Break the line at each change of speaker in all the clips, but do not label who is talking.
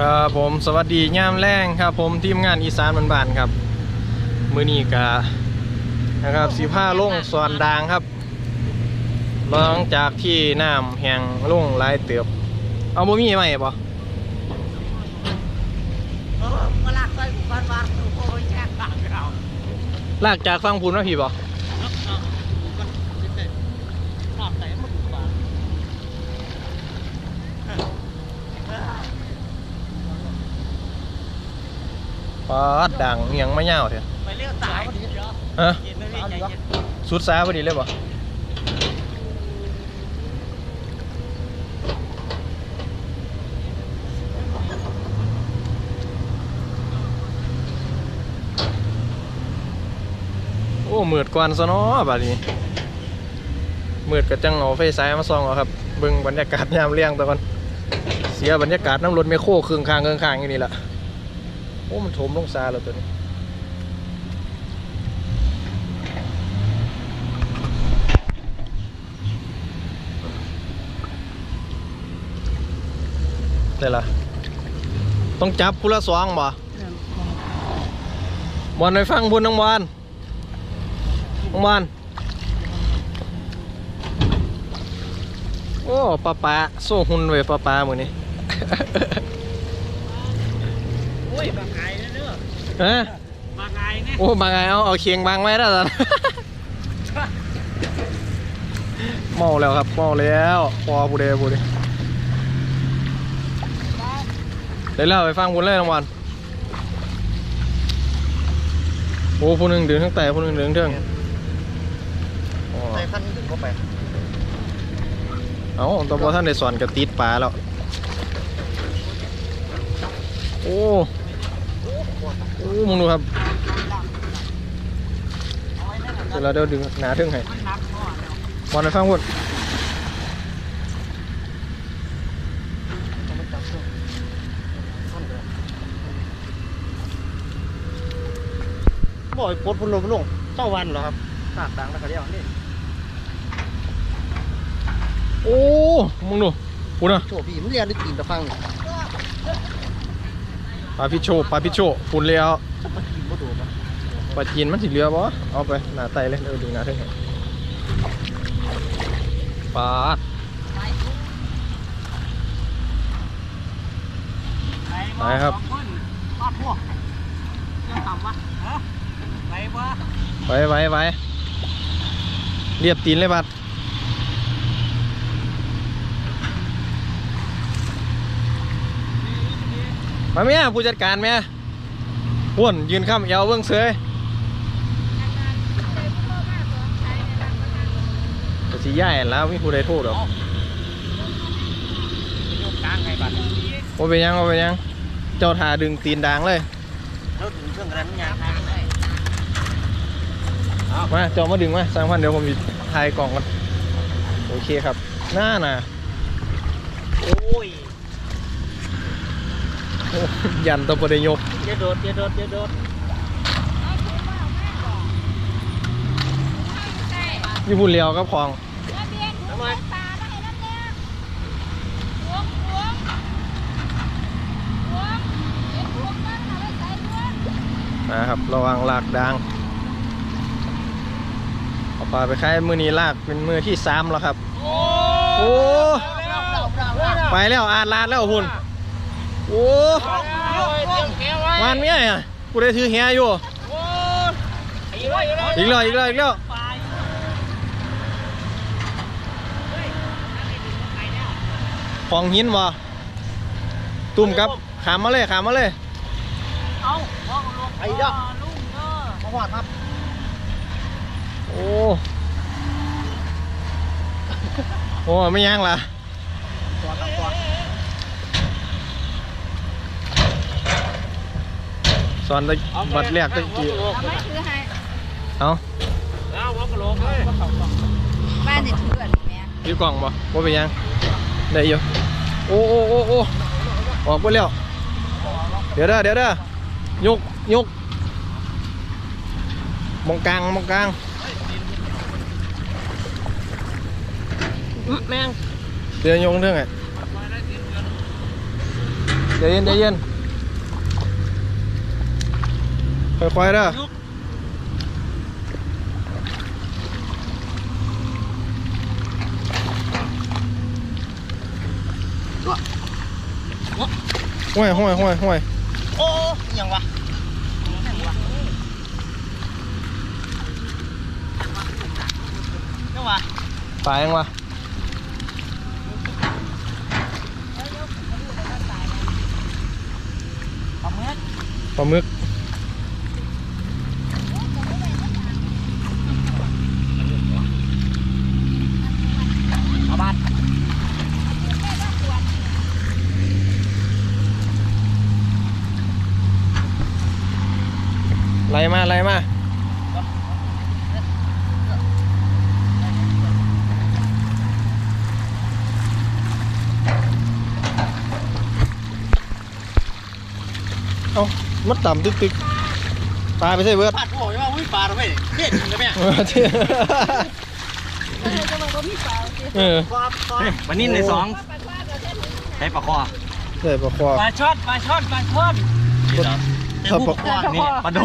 ครับผมสวัสดีย่ามแรงครับผมทีมงานอีสานบ้านๆครับ มือนี้กะนะครับสีผ้าลงสอนดางครับหลังจากที่น้ำแห้งลงหลายเติบ เอาบ่มีไหมบ่
มาลากไปบ้านบ้านโอ้ยแช่ต่างเรา
ลากจากฟังพูนมาพี่บ่
นอกแต่มันบ้าน
ปาดดังเอียงไม่เน่าวเถอะ
ไปเลี้ยวสาย
ฮะ
เย็นไม่ใจเย็น
สุดซ้ายพอดีเลยบ่โอ้มืดกวนซะเนาะบัดนี้มืดก็จังเอาไฟสายมาส่องเอาครับเบิ่งบรรยากาศยามเลี้ยงตะก่อนเสียบรรยากาศน้ำรถไมโครครึ่งข้างครึ่งข้างอย่างนี้ล่ะ โอ้มันถมลงซาแล้วตัวนี้ได้ละต้องจับคุณละสองบ่บอลไปฟังพุ่นน้องบอลน้องบอลโอ้ปลาปลาโซ่หุ่นเว้ยปลาปลาหมือนี้
โอ้ยบางไงเนื้อ
ฮะ
บางไงเนี่ย
โอ้บางไงเอาเอาเคียงบางไว้แล้วสันเมาแล้วครับเมาแล้วพอผู้เดผู้เดเดี๋ยวเล่าไปฟังพุ่นเลยน้องบอลโอ้ผู้หนึ่งเดินทั้งแต่ผู้หนึ่งเดินทั้งเทิงอ๋อ
ใส่ขั้นดึงเข้าไป
เอาตอนพอท่านได้สอนกับติดปลาแล้ว โอ้ โอ้มึงดูครับเดี๋ยวเราเดี๋ยวดึงหนาถึงให้
มันนักพ่อแล้ว
บอลไปฟังพุ่น
บ่อยปดพุ่นลมลงเจ้าวันเหรอครับหนักดังแล้วเขาเรียกนี่
โอ้มึงดูพุ่นอะ
โชว์พี่มันเรียนได้ตีนตะฟัง
ปลาพิโชปลาพิโชพุ่นเลยเอาปลาจีนมันสิเหลือบ่เอาไปหนาไตเลยเดี๋ยวดึงหนาถึงให้ปลาไปครับ
ไป
ไว้ไว้ไว้เรียบตีนเลยบัด มาเมียผู้จัดการเมียพ่วนยืนข้ามเอวเบื้องเสยก็สิย่ายหั่นแล้วมีผู้ใดโทษหรอก
ยกกลางไงบัด
ว่าเป็นหยังว่าเป็นหยัง เจ้าทาดึงตีนดังเลย
แล้วถึงเครื่องกระนั้นมันยังทางเลย
มาเจ้ามาดึงมาสร้างพันเดี๋ยวผมจะถ่ายกล่องกัน โอเคครับ หน้าน่ะ
โอ้ย
โอ้ ยันตัวประเดยก
อย่าโดดอย่าโดดอย่าโดด
ญี่ปุ่นเลียวกับของ
ทำไม
นะครับ ระวังลากดังเอาปลาไปขายมือนี้ลากเป็นมือที่สามแล้วครับ โอ้ ไปแล้วอาดลาดแล้วคุณ โอ้วานเมียอะกูได้ถือเฮียอยู่อีกแล้วอีกแล้วอีกแล้วของหินวะตุ่มครับขามมาเลยขามมาเลย
เอาไอ้ดอกลุงเออมาหอดครับ
โอ้โอ้ไม่ยังละ
ตัวกับตัว
สอนตะบัดแรกตะกี้เอา
เอาหัวกะโหลกเลย
บ้านจะถืออันนี้ไหม
อยี่กล่องบ่ว่าเป็นยังได้อยู่โอ้โอ้โอ้โอ้ออกไปแล้วเดี๋ยวเด้อเดี๋ยวเด้อยกยกมองกลางมองกลาง
แม่ง
เดี๋ยวยงเรื่องไงใจเย็นใจเย็น ค่อยๆเด้อห้วยห้วยห้วยห้วย
โอ้ยังวะยังวะยังวะ
ตายยังวะ
ปลาหมึก
ปลาหมึก
เอาบ้าน
ไล่มาไล่มาเอ้ามัดต่ำตึกตึกปลาไปใส่เบิร์ด
ปาดโอ้ยว่าอุ้ยปลาเราไม่เด็ดเลยแม่
เออ
วันนี้ในสองใช้ปลาคอ
ใส่ปลาคอ
ปลาช่อนปลาช่อนปลาช่อ น
ถ้าปลา
นี่ปลาโด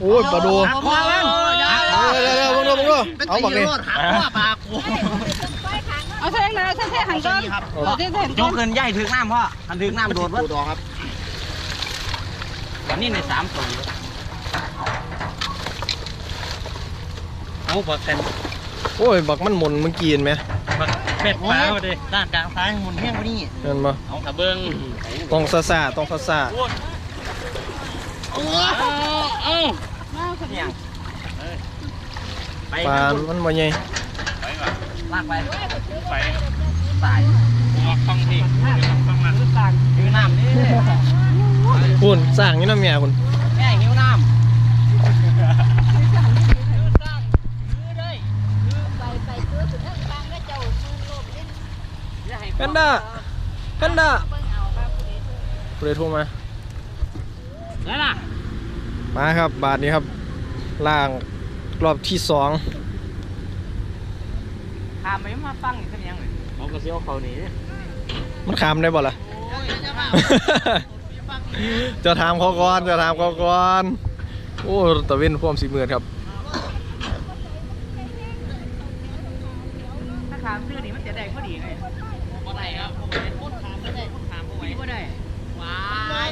โอ้ยปลาโด
หักคอมัน
เดี๋ยวเดี๋ยวเดี๋ยวมึงดูมึงดูเอาบักนี่
หักคอปลากู
เอาเส้นนะเส้นเส้นหันก้อนเอาเส้นเส้น
ยกเงินใหญ่ถึงน้ำพ่อทันถึงน้ำโดดวัดดอกครับวันนี้ในสามตัวเอาปลาเต็ม
โอ้ยบักมันหมุนเมื่อกี้เห็นไหม
เป็ดปลาดิด้านกลางซ้ายมุนแห้งกว่านี้
เห็นปะ
เอาตะเบิง
ต้องซาซาต้องซาซา
ป
ปลามันบ่ใหญ่
ลากไปไปตายฟังทีฟังมาต่างหิวน้ำนี่
คุณสร้างนี่นะเมียคุณ
แม่หิวน้ำ
แพนด้าแพนด้าเรโทรมา
แล้วล่ะ
มาครับ บาทนี้ครับ ล่างรอบที่สอง
ถามไปมาฟังอีกสักยังเลยเขาก็เสียวเขาหนี
มันขามได้บ่ล่ะจะถามเขาก่อนจะถามเขาก่อน โอ้ตะเว้นพร้อมสีมือครับ
ถ้าถามชื่อนี่มันจะได้พอดีไงบ่ได้ครับพูดถามไม่ได้พูดถามบ่ไหวบ่ได้ว้าย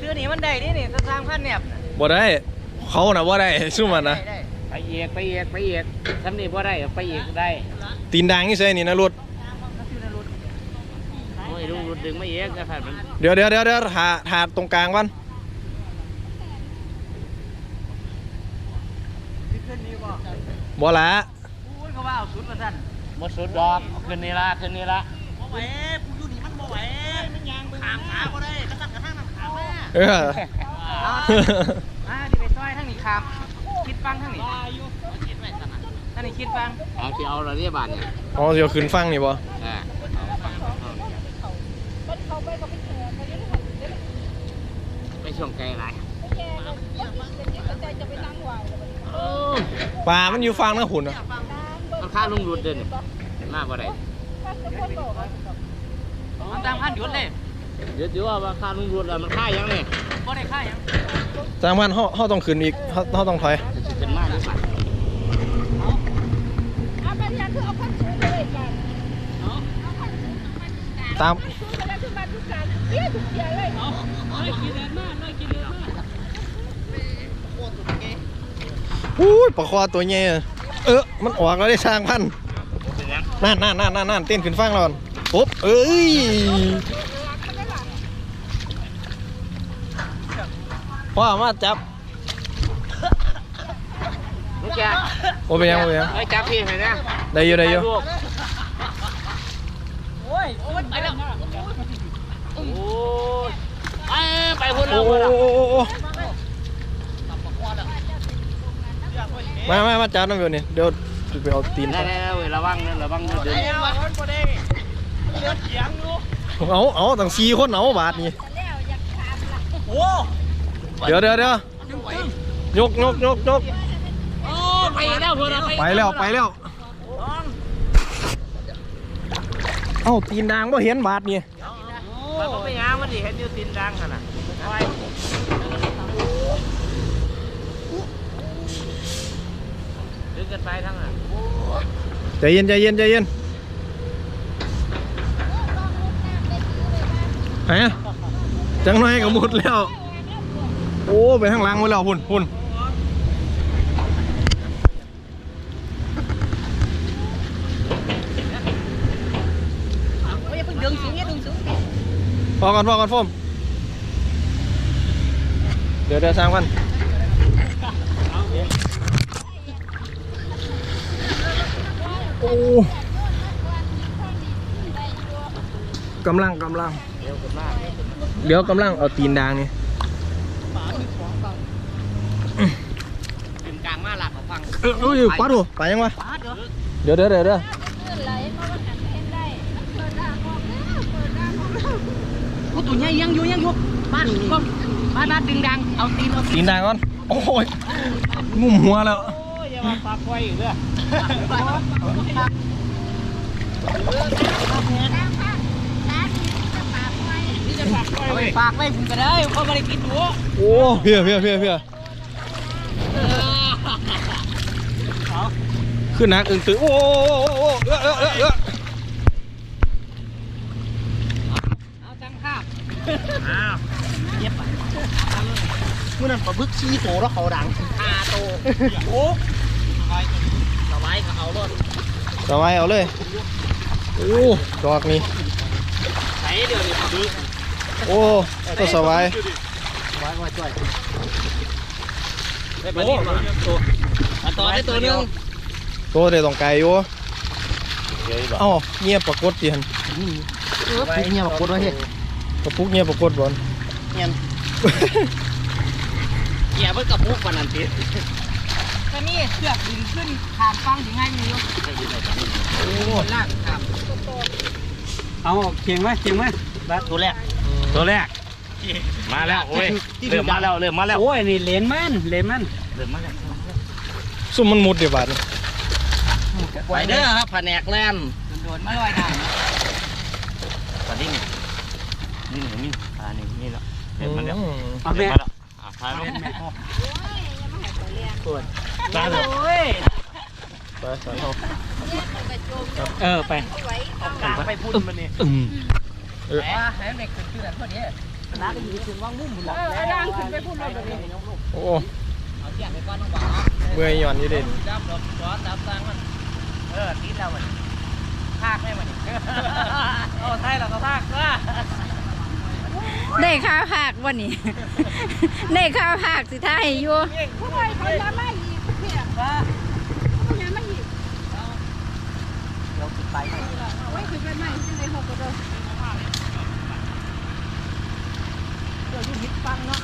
ชื่อนี่มันได้นี่นี่สร้างพันเนี่ย
บ่ได้ เขาน่ะบ่ได้สู้มันนะ
ไปเอกไปเอกไปเอกทำนี่บ่ได้ไปเอกได้
ตีนดังนี่ใช่นี่นะรถ
โอ้ยลุงรุดดึงไม่เอกนะผ่านมัน
เดี๋ยวเดี๋ยวเดี๋ยวเดี๋ยวหาหาตรงกลางวัน
ขึ้นนี่บ่
บ่ละ
พูดเขาว่าเอาสุดมาสั่นบ่สุดดอกขึ้นนี่ละขึ้นนี่ละบ่ไหวกูอยู่นี่มันบ่ไหวมันยางขามขาบ่ได้กระสั่นกระทั่งน้ำขามแม่
เออ
อ่าดิไปซอยทั้งนี้ขามคิดฟังทั้งนี้คิดไว้สั่นน่ะทั้งนี้คิดฟังเอาที่เอาละเรียบานเนี่ย
อ๋อเดี๋ยวขึ้นฟังนี่บ่
อ่าไปช่วงไกลไร
ปลา มันอยู่ฟังนะหุ่นอะ
มันค่าลุงรุดเดินมาบ่ได้มันตามพันหยุดเลยเดี๋ยวเดี๋ยวว่าค่าลุงรุดมันค่ายังเลย บ่ได้ค่ายัง
จางวันเฮาเฮาต้องขึ้นอีกเฮาเฮาต้องถอย
จะเป็นมากหรือเปล่า
ตามอุ้ยปลาคอตัวใหญ่อะเออมันออกแล้วได้สร้างพันธุ์นั่นนั่นนั่นนั่นนั่นเต้นขึ้นฟังแล้วก่อนปุ๊บเอ้ย พ่อมาจับ
ลูกแก
โอ้เป็นยังโอ้เป็นยัง
ไอ้จับพี่เห็นไหม
ได้อยู่ได้อยู่
โอ้ยโอ้ยไปแล้วโอ้ยไปไปพุ่น
โอ้
แล้ว
โอ้
พุ่นแล้ว
โอ้โอ้โอ้มามามาจับน้ำอยู่นี่เดี๋ยวจะไปเอาตีน
ได้ได้เว้ยระวังนะระวังเดินเดิน
เอาเอาตั้งสี่คนเอาบาทนี่
โอ้
เดี๋ยวเดี๋ยวเดี๋ยวยกยกยกยก
ไปแล้วพุ่นแล้ว
ไปแล้วไปแล้วเอ้าตีนดางบ่เห็นบาทนี่
มันไปยางมันมันดิเห็นอยู่ตีนดังขนาดไว้ดึงกันไปทั้งอะ
ใจเย็นใจเย็นใจเย็นไหนอะจังหน่อยก็หมดแล้ว โอ้ไปข้างหล่างหมดแล้วพุ่นพุ่น
พอ
ก่อนพอก่อนโฟมเดี๋ยวเดี๋ยวสร้างกันโอ้กำลังกำลัง
เร็วกันมาก
เดี๋ยวกำลังเอาตีนดางนี่
ดึงกลางมาหลัก ของฟัง
เออเอ้ยปัดหัวไปยังวะ
ปาดเด้อ
เดี๋ยวเดี๋ยวเดี๋ยวเดี๋ยว
กูตัวใหญ่ยังอยู่ยังอยู่บ้ ขาไม่ได้กินหัว
โอ้เพียเพียเพียเพียขึ้นนักอึ้งตื้อโอ้โอ้โอ้โอ้เออเออเออเออ
เอาจังภาพอ้าวเย็บอะมื่อนั้นปลาบึกชี้โตแล้วเขาดังห้าโตโอ้สบายก็เอารถ
สบายเอาเลยโอ้ดอกนี่
ใส่เดี๋ยวนี้ปลาบึก
โอ้ก็สบาย
ไว้ไว้ช่วยได้ปลาดิ้นมาตัวมาต่อได้ตัวหนึง
โตได้ตรงไกลอยู่เอ้าเงียบปรากฏดิฮัน
เออปุ๊กเนี่ยบอกคนว่าเฮ้ย
กระปุกเงียบปรากฏบอล
เงี้ยเกี่ยเพิ่งกับมุกวันนั้นทีก็นี่เสือกดึงขึ้นขามฟังถึงให้มีอยู่โอ้ลากครับ
เอาเคียงไหมเคียงไหม
บ้าตัวแรก
ตัวแรก
มาแล้วโอ้ยเริ่มมาแล้วเริ่มมาแล้ว
โอ้ยนี่เลนมันเลนมัน
เริ่มมาแล้ว
ซุ่มมันมุดเดี๋ยวบาดนี่
ไปเด้อครับแผนกแลนโดนๆไม่ไหวนะ
ตอนนี้นี่นี่หนูนี่อ่านี่นี่แล้วเริ่มมาแล้ว
อืม
เอา
เริ่
แม่
มมาแล้วอ่าพาไป
ตาโอ้ย
ไปสอนเขา
เออไป
กลางไปพุ่นมันนี่
อืม
เออ
แหมให้เด็กขึ้นขึ้นพอดีน้าก็อยู่ถึงว่างมุ่มหมดแล้ว
ร่างขึ้นไปพูดเลยแบบนี้
โอ้
เอาเสียงไปก่อนน้องบ่าว
เมื่อยหย่อนอยู่เด่น
เออติดแล้วมันภาคได้มันโอ้ใช่แล้วก็ภาคก็
ได้ข้าวผักวันนี้ ได้ข้าวผักสิท่าให้อยู่
ผู้ใหญ่เขาย้ำมาอีกเพียงว่า
ยังไม่อีก
เราติดไป
ไว้คือเป็นใหม่จังได้หกกระโดด
เดี๋ยวอยู่มิดฟังเนาะ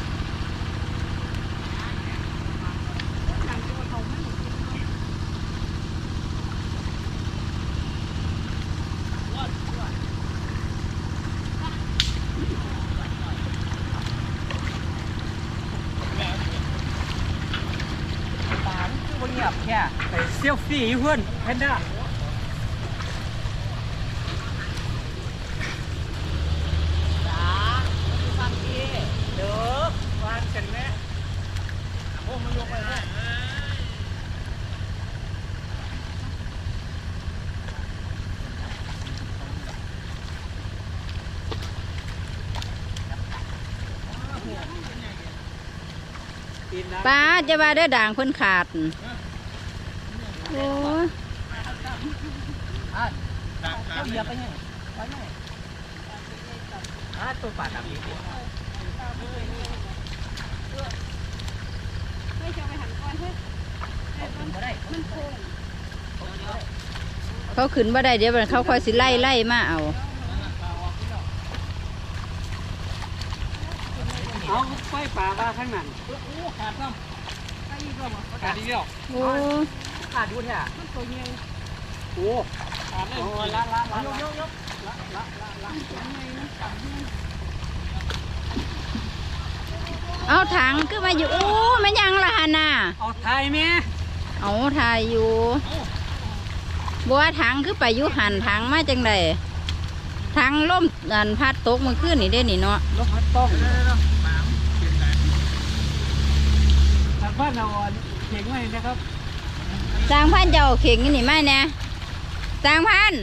ตาคือบ่เงียบแค่
ไปเซลฟี่อยู่เพื่อนแพนด้า
จ้าฟังดีเด้อฟังกันแม่โอ้มันลงไปแล้ว
ป้าจะว่าได้ด่างเพิ่นขาดโอ้ย
เหยียบไปยังไปยังอ่าตัวป่าดำอีก
ไม่ชอบไปหันก่อนเฮ้ย
บ่ได้มันโค้ง
เขาขึ้นบ่ได้เดี๋ยวมันเขาคอยสิไล่ไล่มาเอา
เอาไฟป่ามาข้างนั้น
ขาดซ้ำ
ขาดอีกแล้ว
ขาดดูแท้
โอ้ขาดเลย โอ้ละละละ
ยกยกยก
เอาถังคือมาอยู่โอ้ไม่ยังละฮาน่ะ
เอาไทยแม่
เอาถ่ายอยู่บัวถังคือไปอยู่หันถังมาจังได
ม
ทางล่มอันพัดตกมื่อคืนนี่เด้นี่เนาะ
รถพัดต้องทางบ้านเราเก่งไว้นะครับ
สร้างพันธุ์จะเอาเข่งนี่ไหมเนี่ย สร้างพันธุ์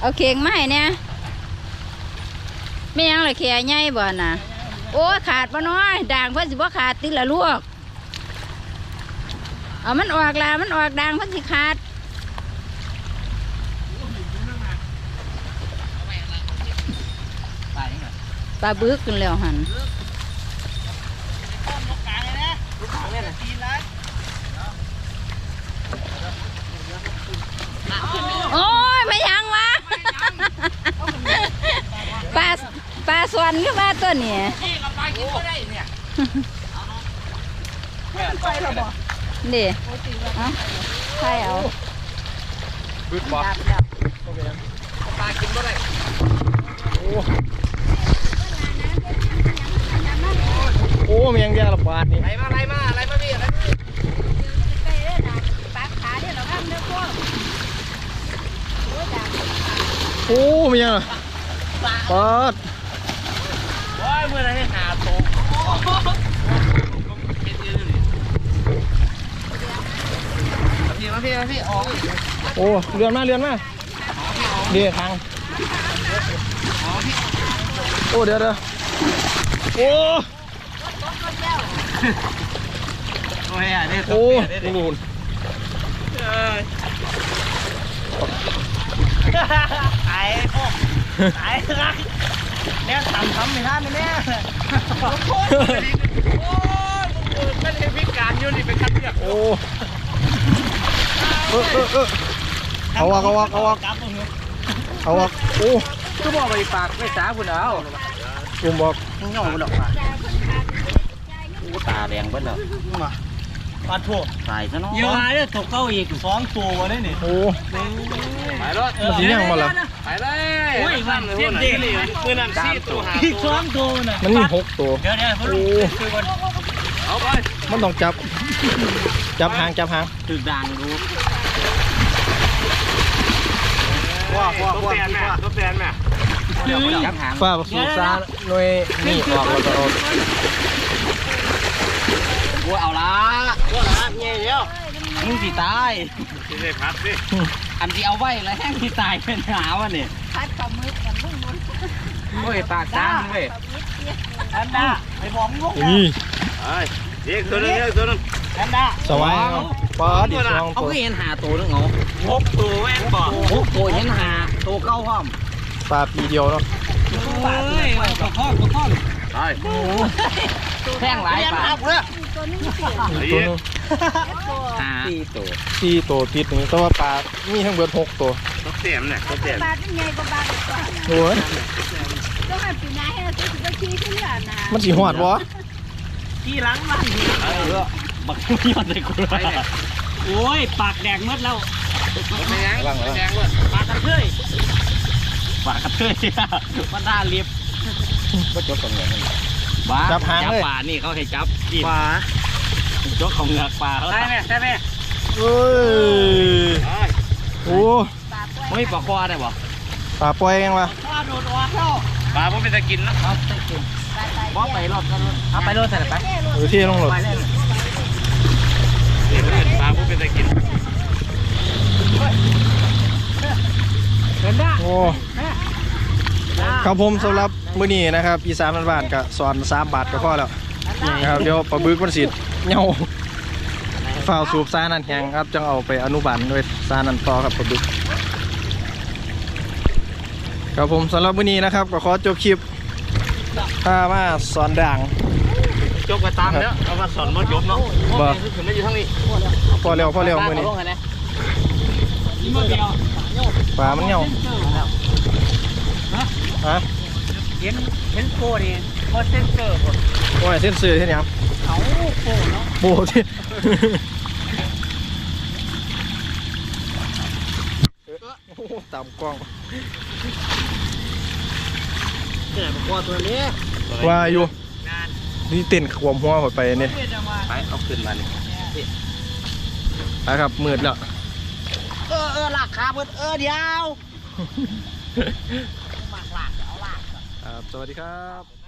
เอาเข่งมาให้เนี่ยไม่ยังเลยแค่ใหญ่บ่น่ะ โอ้ยขาดบ่น้อยด่างเพิ่นสิบ่ขาดติละลวกเอามันออกละมันออกด่างเพิ่นสิขาด
ตายยังไง
ปลาบึกกันแล้วหันโอ้ยไม่ยังวะ ป ลาปลาสวนขึ้นมาตัวนี้นี่เอาใช่เอา
บึกบ่
ปลากินก็ได้
โอ้เมียงยาละบาทนี่
อะไรมาอะไรมาอะไรมาพี่อะไร
ปลาขาเดี๋ยวเราทำเนื้อพวก
โอ้เมียงอะปา ด
โอ้ยมืออะไรให้หาโตพี่มาพี่มาพี่ออก
โอ้เรือนมาเรือนมาเดี๋ยวทางโอ้เดี๋ยวเดี๋ยวโอ้
โอ้ยอะนี่
โอ้ลูน
ไอ้พวกไอ้รัก เนี่ยทำทำไม่ทันเนี่ยโอ้ยโอ้ยมึงไม่ได้พิการอยู่นี่เป็นคันเลือก
โอ้เออเออเออเอาวะเอาวะเอาวะเอาวะโอ้
ก็บอกไปปากไม่สาคุณเอา
ลุงบอก
มึงย่องมันหรอกปาก
อู้ตาแดงเบิ้ลแล้ว
ปลาทั่ว
ตายซะเนาะ
เยอะเลยตกเก้าอีกสองตัววะนี่นี่
โอ้
ไปรถ
มันสิยังมาละ
ไปเลยโอ้ยมันเจ็บดีมือนั่นสี่ตัวหาอีกสองตัวน่ะ
มันมีหกตัว
เดี๋ยวเดี๋ยวเขา
โอ้
คือวันเอาไป
มันต้องจับ จับหางจับหาง
ตึกด่างดู
ว้าวว้าวว้าวตัวแฟนแม่
จับหาง
ฝ้าสูบซ่าหน่วยนี่ออกแล้วก็เอา
กูเอาละ
ตัวละเงี้ยเดียว
มึงสิตาย
ที่ได้พัดสิ
อันที่เอาไว้แล้วแห้งที่ตายเป็นหาวะเนี่ย
พัดปลาหมึกกันมุ่งมุ่ง
โอ้ยปากจ้างเว้ย
อันน่ะไปบอกลูก
นี่
เฮ้ยเด็กตัวนึงเด็กตัวนึงอันน่ะ
สวายเอาปลาดิสอง
เอา
ตัว
ก็เห็นหาตัวนึงเหรอ
หกตัวแม่นบอก
โอ้ตัวเห็นหาตัวเก้าห้อม
ปลาปีเดียวเนาะ
เฮ้ยประคองประคองไป
แท่งหลายปาก
ตัวนี้
อีกตัวหนึง
หาสี่ตัว
สี่ตัวติดนี่แต่ว่าปลามีทั้งเบิดหกตัว
ตัวเต็มเนี่ยตัวเต็ม
บาทเป็นไงก็บาทก่อน
โอ้ย
ต้องให้ปีหน้าให้เราซื้อไปชี้ขึ้นหลานนะ
มันสีหอดวะ
ขี้หลังมัน
เออบักยอดเลยกูเลย
โอ้ยปากแดงหมดแล้ว
ไม่ยังแดงเลย
ปากกระเทย
ปากกระเทยมันน่าเลียบก็จบตรงนี้ บ้าจับปลานี่เขาให้จับกิน
ปลา
จกของเหงือกปลาเขา
ได้ไหมได้ไหม
เอ้ยโอ้
ไม่ปลาควาได้บ่
ปลาปล่อยยังวะ
ปลาโดดออกแล้วปลาผมเป็นตะกินนะ
เอาไปกินบ่ไปรถกันเอาไปรถใส่ไป
เออที่ลงรถ
ไปเล่น
ปลาผมเป็นตะกิน
เห็นได้
โอ้ ครับผมสำหรับมื้อนี้นะครับอีสานบ้านๆก็สอนสามบาทก็พอแล้วนะครับเดี๋ยวปลาบึกมันสิเหนียวฝ้าวสูบซ่านั่นแห้งครับจังเอาไปอนุบาลด้วยซ่านั่นต่อครับปลาบึกครับผมสำหรับมื้อนี้นะครับก็ขอจบคลิปพามาสอนด่าง
จบกระตามแล้วเอามาสอนมาจบเนาะ
บ่
ถึงไม่อยู่ทั้งนี้
พอเร็วพอเร็วมื้อนี้
นี่มันเดียว
ปลามันเหนียว ฮะ
เห็นเห็นโคนี่โคเซนเซอร์หมด
โอ้ยเส้นเสือเส้นหยัง
เขาโคเนาะ
โบที่ โอ้ตามกล้อง
เกิดกว่าตัวนี้
ว่าอยู่นี่เต้นขวมหัวหดไปเนี่ย
ไปเอาขึ้นมานี่
นะครับมืดแล้ว
เออเออหลักขาเบิดเออเดียว
สวัสดีครับ